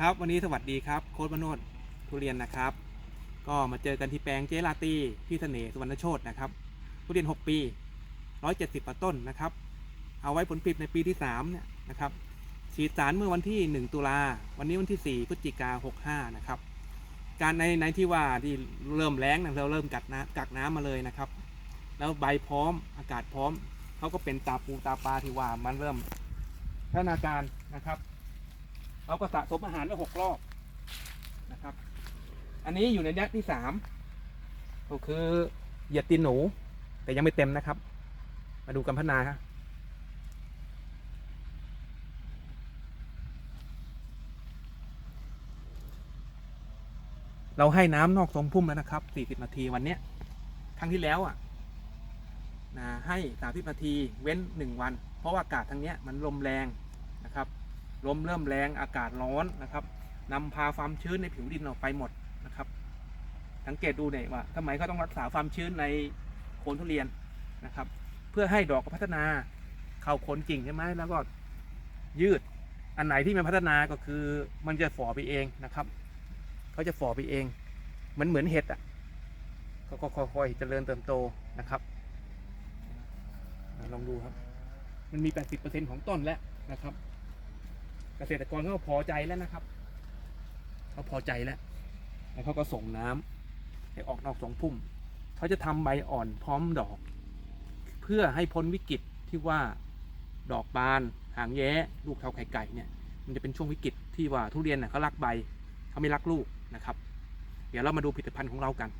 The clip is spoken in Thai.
ครับวันนี้สวัสดีครับโค้ดมโนดทุเรียนนะครับ ก็มาเจอกันที่แปลงเจลาตีที่เสน่ห์สุวรรณโชตนะครับ ทุเรียน 6 ปี 170กว่าต้นนะครับ เอาไว้ผลผลิตในปีที่3เนี่ยนะครับฉีดสารเมื่อวันที่ 1 ตุลา วันนี้วันที่ 4 พฤศจิกา65 นะครับ การในในที่ว่าที่เริ่มแล้งนะเราเริ่มกัดน้ำกักน้ำมาเลยนะครับ แล้วใบพร้อมอากาศพร้อมเขาก็เป็นตาปูตาปลาที่ว่ามันเริ่มพัฒนาการนะครับ เราก็สะสมอาหารไว้หกรอบนะครับ อันนี้อยู่ในแดกที่สามก็คือเหยียดตีนหนู แต่ยังไม่เต็มนะครับ มาดูกันพัฒนาครับเราให้น้ำนอกทรงพุ่มแล้วนะครับ 40 นาทีวันเนี้ย ครั้งที่แล้วอะนะให้ 30 นาทีเว้น 1 วัน เพราะว่าอากาศทางเนี้ยมันลมแรงนะครับ ลมเริ่มแรงอากาศร้อนนะครับนำพาความชื้นในผิวดินออกไปหมดนะครับ สังเกตดูเนี่ยว่าทำไมเขาต้องรักษาความชื้นในโคนทุเรียนนะครับ เพื่อให้ดอกพัฒนาเข้าโคนกิ่งใช่ไหมแล้วก็ยืดอันไหนที่มันพัฒนาก็คือมันจะฝ่อไปเองนะครับเขาจะฝ่อไปเองเหมือนเหมือนเห็ดอะเขาก็ค่อยๆเจริญเติบโตนะครับลองดูครับ มันมี 80%ของต้นแล้วนะครับ เกษตรกรเขาก็พอใจแล้วนะครับเขาพอใจแล้วแล้วเขาก็ส่งน้ำให้ออกนอกสองพุ่มเขาจะทำใบอ่อนพร้อมดอก เพื่อให้พ้นวิกฤตที่ว่าดอกบาน หางแย้ลูกเท่าไข่ไก่เนี่ยมันจะเป็นช่วงวิกฤตที่ว่าทุเรียนน่ะเขารักใบเขาไม่รักลูกนะครับ เดี๋ยวเรามาดูผลิตภัณฑ์ของเรากัน